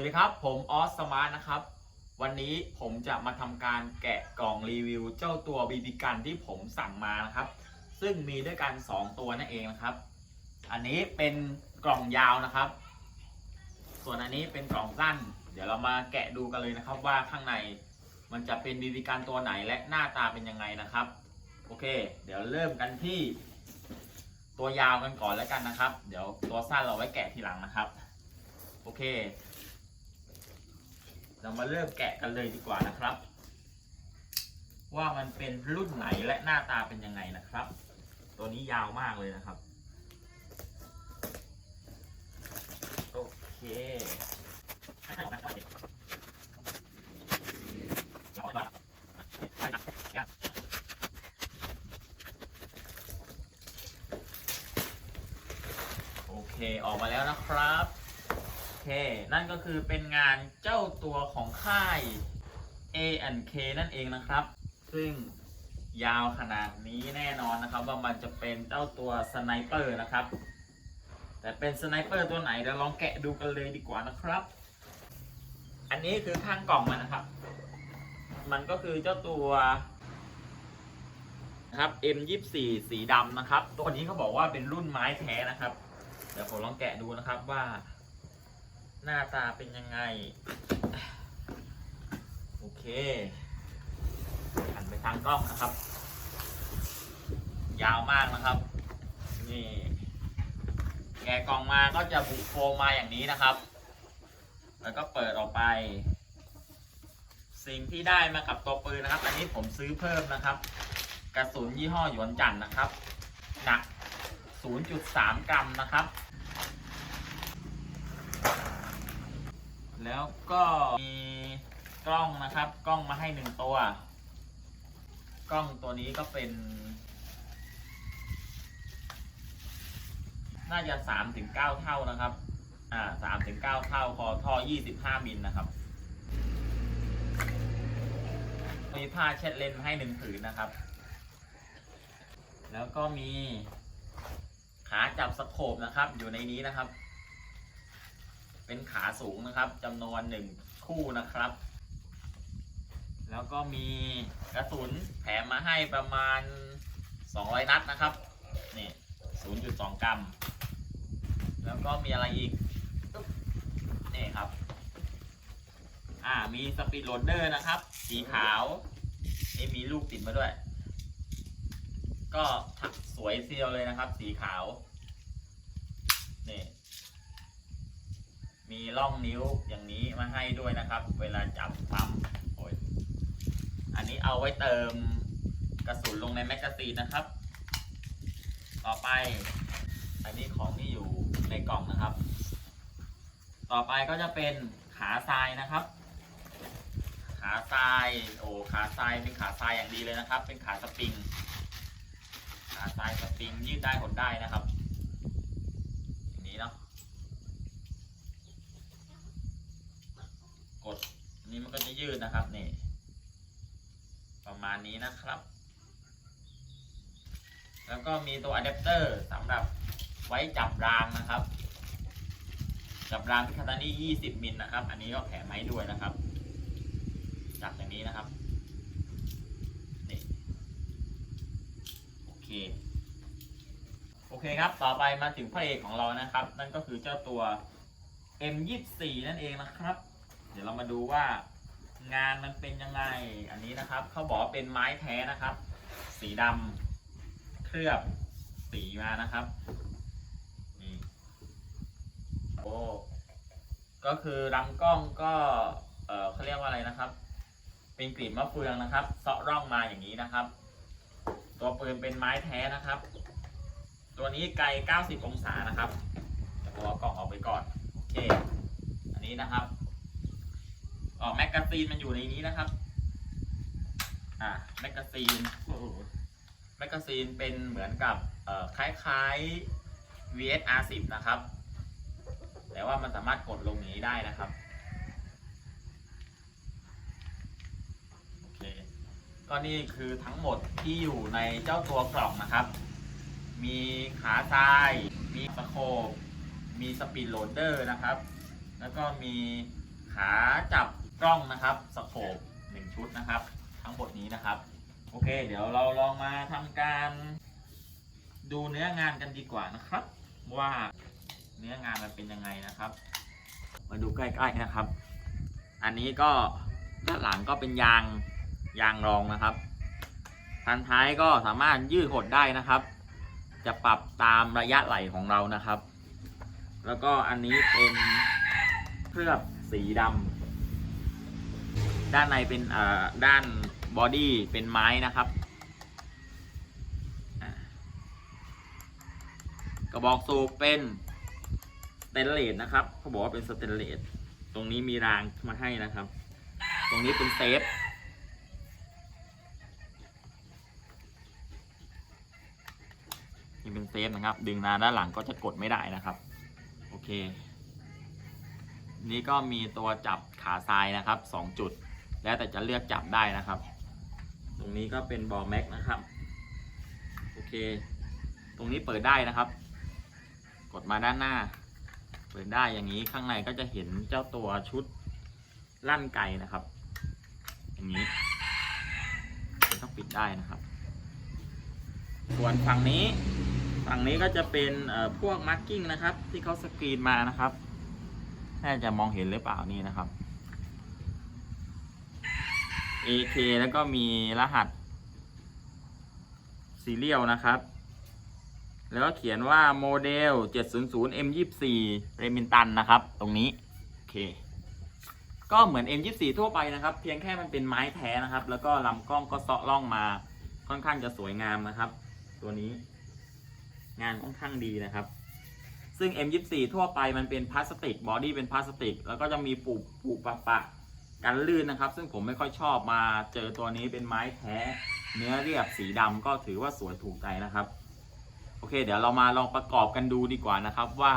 วัสดีครับผมออสสมาร์ทนะครับ วันนี้ผมจะมาทำการแกะกล่องรีวิว เจ้าตัวบีบีกันที่ผมสั่งมานะครับ ซึ่งมีด้วยกัน 2 ตัวนั่นเองนะครับ อันนี้เป็นกล่องยาวนะครับ ส่วนอันนี้เป็นกล่องสั้น เดี๋ยวเรามาแกะดูกันเลยนะครับ ว่าข้างในมันจะเป็นบีบีกันตัวไหนและหน้าตาเป็นยังไงนะครับ โอเค เดี๋ยวเริ่มกันที่ ตัวยาวกันก่อนแล้วกันนะครับ เดี๋ยวตัวสั้นเราไว้แกะทีหลังนะครับ โอเค เรามาเริ่มแกะกันเลยดีกว่านะครับ ว่ามันเป็นรุ่นไหนและหน้าตาเป็นยังไงนะครับ ตัวนี้ยาวมากเลยนะครับ โอเคโอเคออกมาแล้วนะครับ นั่นก็คือเป็นงานเจ้าตัวของค่าย A&K นั่นเองนะครับ ซึ่งยาวขนาดนี้แน่นอนนะครับ ว่ามันจะเป็นเจ้าตัวสไนเปอร์นะครับ แต่เป็นสไนเปอร์ตัวไหนเดี๋ยวลองแกะดูกันเลยดีกว่านะครับ อันนี้คือข้างกล่องมันนะครับ มันก็คือเจ้าตัวนะครับ M24 สีดำนะครับ ตัวนี้เขาบอกว่าเป็นรุ่นไม้แท้นะครับ เดี๋ยวผมลองแกะดูนะครับว่า หน้าตาเป็นยังไง โอเคหันไปทางกล้องนะครับ ยาวมากนะครับ นี่แกะกล่องมาก็จะบุโฟมมาอย่างนี้นะครับ แล้วก็เปิดออกไป สิ่งที่ได้มากับตัวปืนนะครับ อันนี้ผมซื้อเพิ่มนะครับ กระสุนยี่ห้อหยวนจันทร์นะครับ หนัก 0.3 กรัมนะครับ แล้วก็มีกล้องนะครับ กล้องมาให้หนึ่งตัว กล้องตัวนี้ก็เป็น น่าจะสามถึงเก้าเท่านะครับ อ่าสามถึงเก้าเท่าคอท่อยี่สิบห้ามิลนะครับ มีผ้าเช็ดเลนส์ให้หนึ่งผืนนะครับ แล้วก็มีขาจับสโคปนะครับ อยู่ในนี้นะครับ เป็นขาสูงนะครับจำนวนหนึ่งคู่นะครับ แล้วก็มีกระสุนแถมมาให้ประมาณ 200 นัดนะครับนี่0.2 กรัม แล้วก็มีอะไรอีกนี่ครับ อ่ามีสปีดโหลดเดอร์นะครับ สีขาวนี่มีลูกติดมาด้วย ก็สวยเซียวเลยนะครับ สีขาวนี่ มีร่องนิ้วอย่างนี้มาให้ด้วยนะครับ เวลาจับปั๊มโอ้ยอันนี้เอาไว้เติมกระสุนลงในแมกกาซีนนะครับ ต่อไป อันนี้ของที่อยู่ในกล่องนะครับ ต่อไปก็จะเป็นขาทรายนะครับ ขาทรายโอ้ขาทรายเป็นขาทรายอย่างดีเลยนะครับ เป็นขาสปริง ขาทรายสปริงยืดได้หดได้นะครับ อย่างนี้เนาะ กดอันนี้มันก็จะ ยืดนะครับนี่ประมาณนี้นะครับ แล้วก็มีตัวอะแดปเตอร์สำหรับไว้จับรางนะครับ จับรางพิคาตานี่20 มิลนะครับ อันนี้ก็แถมให้ด้วยนะครับ จับอย่างนี้นะครับนี่โอเคโอเคครับ ต่อไปมาถึงพระเอกของเรานะครับ นั่นก็คือเจ้าตัว M24 นั่นเองนะครับ เดี๋ยวเรามาดูว่า งานมันเป็นยังไง อันนี้นะครับเขาบอกเป็นไม้แท้นะครับ สีดำเคลือบสีมานะครับนี่โอ้ก็คือลำกล้องก็เออเขาเรียกว่าอะไรนะครับ เป็นกลีบมะเฟืองนะครับเซาะร่องมาอย่างนี้นะครับ ตัวปืนเป็นไม้แท้นะครับ ตัวนี้ไกล 90 องศานะครับเดี๋ยวผมเอากล่องออกไปก่อนโอเค อันนี้นะครับ อ๋อแมกกาซีนมันอยู่ในนี้นะครับ อ่าแมกกาซีนแมกกาซีนเป็นเหมือนกับเอ่อคล้ายๆ VSR 10นะครับ แต่ว่ามันสามารถกดลงนี้ได้นะครับโอเคก็นี่คือทั้งหมดที่อยู่ในเจ้าตัวกล่องนะครับ มีขาทราย มีสโคปมีสปีดโหลดเดอร์นะครับ แล้วก็มีขาจับ กล้องนะครับสโคปหนึ่งชุดนะครับ ทั้งหมดนี้นะครับ โอเค เดี๋ยวเราลองมาทำการดูเนื้องานกันดีกว่านะครับ ว่าเนื้องานมันเป็นยังไงนะครับ มาดูใกล้ๆนะครับ อันนี้ก็ด้านหลังก็เป็นยางยางรองนะครับพันท้ายก็สามารถยืดหดได้นะครับ จะปรับตามระยะไหลของเรานะครับ แล้วก็อันนี้เป็นเคลือบสีดำ ด้านในเป็นด้านบอดี้เป็นไม้นะครับกระบอกสูบเป็นสเตนเลสนะครับเขาบอกว่าเป็นสเตนเลสตรงนี้มีรางมาให้นะครับ ตรงนี้เป็นเซฟนี่เป็นเซฟนะครับ ดึงมาด้านหลังก็จะกดไม่ได้นะครับ โอเค นี่ก็มีตัวจับขาทรายนะครับ 2 จุด แล้วแต่จะเลือกจับได้นะครับ ตรงนี้ก็เป็นบอแม็กนะครับ โอเค ตรงนี้เปิดได้นะครับ กดมาด้านหน้า เปิดได้อย่างนี้ข้างในก็จะเห็นเจ้าตัวชุดลั่นไกนะครับ อย่างนี้ต้องปิดได้นะครับ ส่วนฝั่งนี้ฝั่งนี้ก็จะเป็นพวกมาร์กิ้งนะครับ ที่เขาสกรีนมานะครับ น่าจะมองเห็นหรือเปล่านี่นะครับ AK แล้วก็มีรหัสซีเรียลนะครับ แล้วก็เขียนว่าโมเดล 700 M24 เรมินตันนะครับ ตรงนี้ โอเค ก็เหมือน M24 ทั่วไปนะครับ เพียงแค่มันเป็นไม้แท้นะครับ แล้วก็ลำกล้องก็เซาะล่องมา ค่อนข้างจะสวยงามนะครับ ตัวนี้ งานค่อนข้างดีนะครับ ซึ่ง M24 ทั่วไปมันเป็นพลาสติก บอดี้เป็นพลาสติก แล้วก็จะมีปูปูปะปะ กันลื่นนะครับ ซึ่งผมไม่ค่อยชอบมาเจอตัวนี้เป็นไม้แท้เนื้อเรียบสีดำก็ถือว่าสวยถูกใจนะครับ โอเค เดี๋ยวเรามาลองประกอบกันดูดีกว่านะครับว่า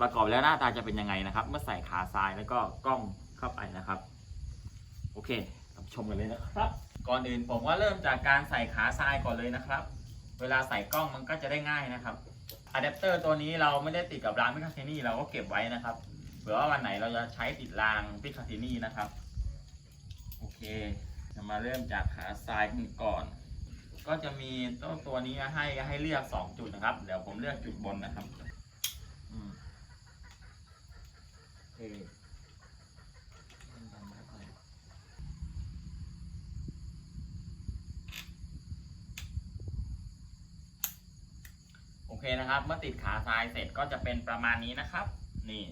ประกอบแล้วหน้าตาจะเป็นยังไงนะครับ เมื่อใส่ขาทรายแล้วก็กล้องเข้าไปนะครับ โอเครับชมกันเลยนะครับ ก่อนอื่นผมก็เริ่มจากการใส่ขาทรายก่อนเลยนะครับ เวลาใส่กล้องมันก็จะได้ง่ายนะครับอะแดปเตอร์ตัวนี้เราไม่ได้ติดกับร้างพิคาเทนี่เราก็เก็บไว้นะครับ เผื่อว่าวันไหนเราจะใช้ติดรางพิคาเทนี่นะครับ โอเคจะมาเริ่มจากขาทรายกันก่อน ก็จะมีตัวตัวนี้ให้ให้เลือก2จุดนะครับ เดี๋ยวผมเลือกจุดบนนะครับอืมโอเคโอเคนะครับ เมื่อติดขาทรายเสร็จก็จะเป็นประมาณนี้นะครับ นี่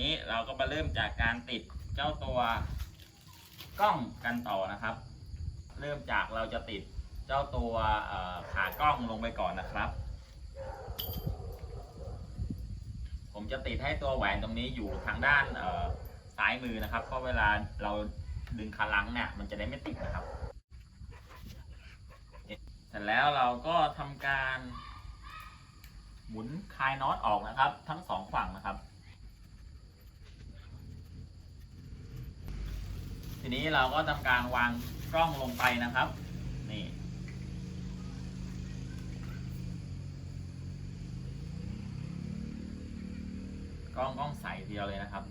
นี้เราก็มาเริ่มจากการติดเจ้าตัวกล้องกันต่อนะครับ เริ่มจากเราจะติดเจ้าตัวขากล้องลงไปก่อนนะครับ ผมจะติดให้ตัวแหวนตรงนี้อยู่ทางด้านซ้ายมือนะครับ เพราะเวลาเราดึงคาลังเนี่ยมันจะได้ไม่ติดนะครับเสร็จแล้วเราก็ทำการหมุนคลายน็อตออกนะครับ ทั้งสองฝั่งนะครับ ทีนี้เราก็ทำการวางกล้องลงไปนะครับ นี่ กล้องกล้องใสเดียวเลยนะครับ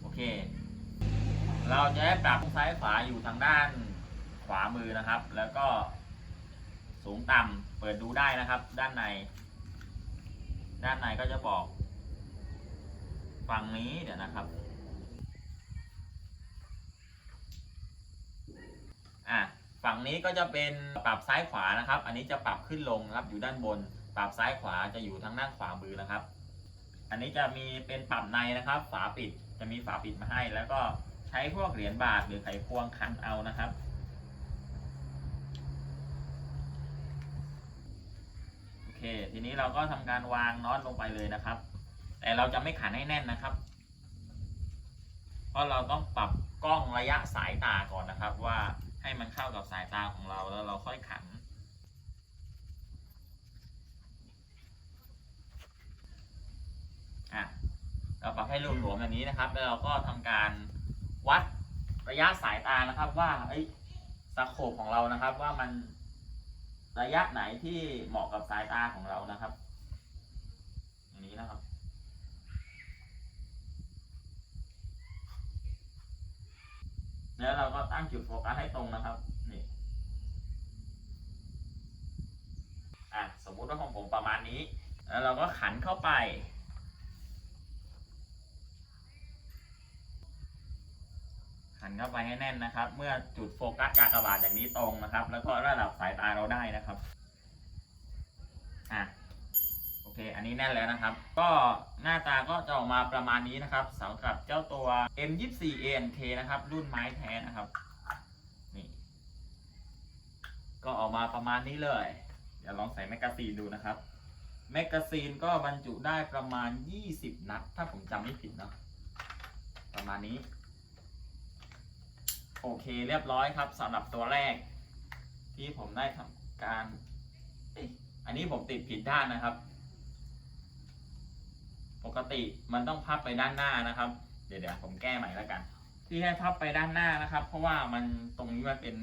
โอเค เราจะให้ปรับซ้ายขวาอยู่ทางด้านขวามือนะครับ แล้วก็สูงต่ำเปิดดูได้นะครับ ด้านใน ด้านในก็จะบอก ฝั่งนี้เดี๋ยวนะครับ อะฝั่งนี้ก็จะเป็นปรับซ้ายขวานะครับ อันนี้จะปรับขึ้นลงนะครับอยู่ด้านบน ปรับซ้ายขวาจะอยู่ทางด้านขวามือนะครับ อันนี้จะมีเป็นปรับในนะครับ ฝาปิดจะมีฝาปิดมาให้ แล้วก็ใช้พวกเหรียญบาทหรือไขควงคันเอานะครับโอเค ทีนี้เราก็ทำการวางน็อตลงไปเลยนะครับ แต่เราจะไม่ขันให้แน่นนะครับ เพราะเราต้องปรับกล้องระยะสายตาก่อนนะครับว่า ให้มันเข้ากับสายตาของเราแล้วเราค่อยขัน อะ เราปรับให้รวมๆแบบนี้นะครับ แล้วเราก็ทำการวัดระยะสายตานะครับ ว่าไอ้ยสโคปของเรานะครับ ว่ามันระยะไหนที่เหมาะกับสายตาของเรานะครับ อย่างนี้นะครับ แล้วเราก็ตั้งจุดโฟกัสให้ตรงนะครับนี่อะสมมุติว่าของผมประมาณนี้ แล้วเราก็ขันเข้าไปหันเข้าไปให้แน่นนะครับ เมื่อจุดโฟกัสกากบาทอย่างนี้ตรงนะครับ แล้วก็ระดับสายตาเราได้นะครับอะ เค อันนี้แน่นแล้วนะครับ ก็หน้าตาก็จะออกมาประมาณนี้นะครับสำหรับเจ้าตัว M24 ANK นะครับ รุ่นไม้แท้นะครับนี่ก็ออกมาประมาณนี้เลย เดี๋ยวลองใส่แมกกาซีนดูนะครับแมกกาซีนก็บรรจุได้ประมาณ 20 นัด ถ้าผมจำไม่ผิดเนาะประมาณนี้ โอเคเรียบร้อยครับสำหรับตัวแรก ที่ผมได้ทำการอันนี้ผมติดผิดด้านนะครับ ปกติมันต้องพับไปด้านหน้านะครับ เดี๋ยวเดี๋ยวผมแก้ใหม่แล้วกัน ที่ให้พับไปด้านหน้านะครับ เพราะว่ามันตรงนี้มันเป็น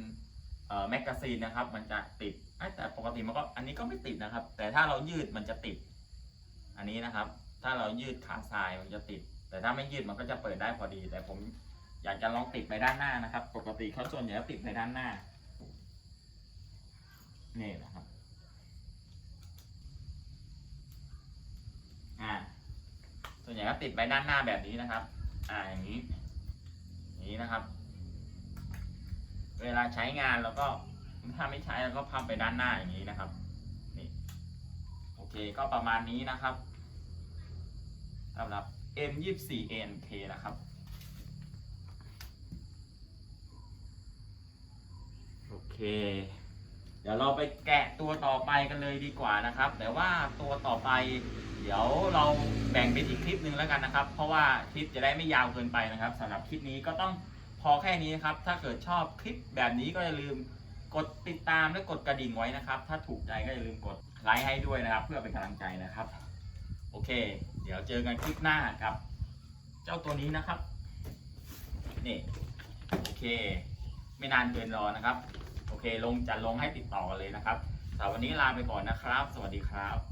แมกกาซีนนะครับ มันจะติดแต่ปกติมันก็อันนี้ก็ไม่ติดนะครับ แต่ถ้าเรายืดมันจะติด อันนี้นะครับ ถ้าเรายืดขาทรายมันจะติด แต่ถ้าไม่ยืดมันก็จะเปิดได้พอดี แต่ผมอยากจะลองติดไปด้านหน้านะครับ ปกติเขาส่วนใหญ่ติดไปด้านหน้านี่นะครับ อ่า ส่วนใหญ่ก็ติดไปด้านหน้าแบบนี้นะครับ อ่าอย่างนี้อย่างนี้นะครับ เวลาใช้งานเราก็ถ้าไม่ใช้เราก็พับไปด้านหน้าอย่างนี้นะครับ นี่ โอเคก็ประมาณนี้นะครับสำหรับ M24NK นะครับ โอเค เดี๋ยวเราไปแกะตัวต่อไปกันเลยดีกว่านะครับ แต่ว่าตัวต่อไป เดี๋ยวเราแบ่งเป็นอีกคลิปหนึ่งแล้วกันนะครับ เพราะว่าคลิปจะได้ไม่ยาวเกินไปนะครับสำหรับคลิปนี้ก็ต้องพอแค่นี้ครับ ถ้าเกิดชอบคลิปแบบนี้ก็อย่าลืมกดติดตามและกดกระดิ่งไว้นะครับ ถ้าถูกใจก็อย่าลืมกดไลค์ให้ด้วยนะครับ เพื่อเป็นกำลังใจนะครับ โอเค เดี๋ยวเจอกันคลิปหน้าครับ เจ้าตัวนี้นะครับนี่โอเค ไม่นานเกินรอนะครับ โอเค ลงจะลงให้ติดต่อกันเลยนะครับสำหรับวันนี้ลาไปก่อนนะครับ สวัสดีครับ